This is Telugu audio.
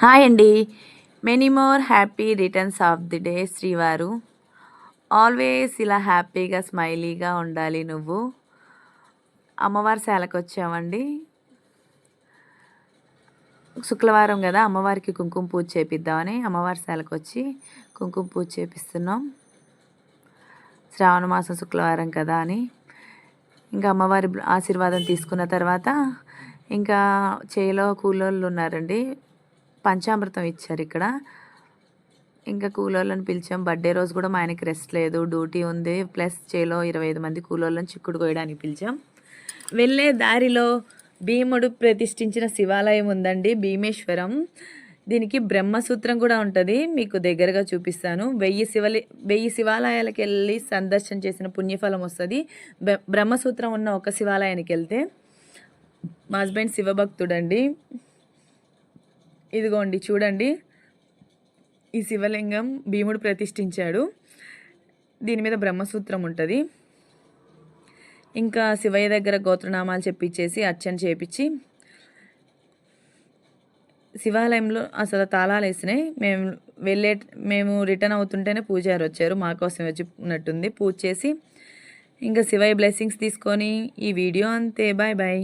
హాయ్ అండి. Many more happy returns of the day శ్రీవారు. ఆల్వేస్ ఇలా హ్యాపీగా స్మైలీగా ఉండాలి నువ్వు. అమ్మవారి శాలకు వచ్చామండి. శుక్రవారం కదా అమ్మవారికి కుంకుమ పూజ చేపిద్దామని అమ్మవారి శాలకు వచ్చి కుంకుమ పూజ చేపిస్తున్నాం. శ్రావణ మాసం శుక్రవారం కదా అని. ఇంకా అమ్మవారి ఆశీర్వాదం తీసుకున్న తర్వాత ఇంకా చేలో కూలోళ్ళు ఉన్నారండి. పంచామృతం ఇచ్చారు ఇక్కడ. ఇంకా కూలోళ్ళని పిలిచాం. బర్త్డే రోజు కూడా మా ఆయనకి రెస్ట్ లేదు. డ్యూటీ ఉంది. ప్లస్ చేలో ఇరవై ఐదు మంది కూలోళ్ళని చిక్కుడు కోయడానికి పిలిచాం. వెళ్ళే దారిలో భీముడు ప్రతిష్ఠించిన శివాలయం ఉందండి. భీమేశ్వరం. దీనికి బ్రహ్మసూత్రం కూడా ఉంటుంది. మీకు దగ్గరగా చూపిస్తాను. వెయ్యి శివలి వెయ్యి శివాలయాలకు వెళ్ళి సందర్శన చేసిన పుణ్యఫలం వస్తుంది. బ్రహ్మసూత్రం ఉన్న ఒక శివాలయానికి వెళ్తే మా హస్బెండ్ శివభక్తుడండి. ఇదిగోండి చూడండి. ఈ శివలింగం భీముడు ప్రతిష్ఠించాడు. దీని మీద బ్రహ్మసూత్రం ఉంటుంది. ఇంకా శివయ్య దగ్గర గోత్రనామాలు చెప్పించేసి అర్చన చేపించి శివాలయంలో అసలు తాళాలు వేసినాయి. మేము వెళ్ళే మేము రిటర్న్ అవుతుంటేనే పూజారి వచ్చారు మా కోసం వచ్చి ఉన్నట్టుంది పూజ చేసి ఇంకా శివయ్య బ్లెస్సింగ్స్ తీసుకొని ఈ వీడియో అంతే. Bye bye.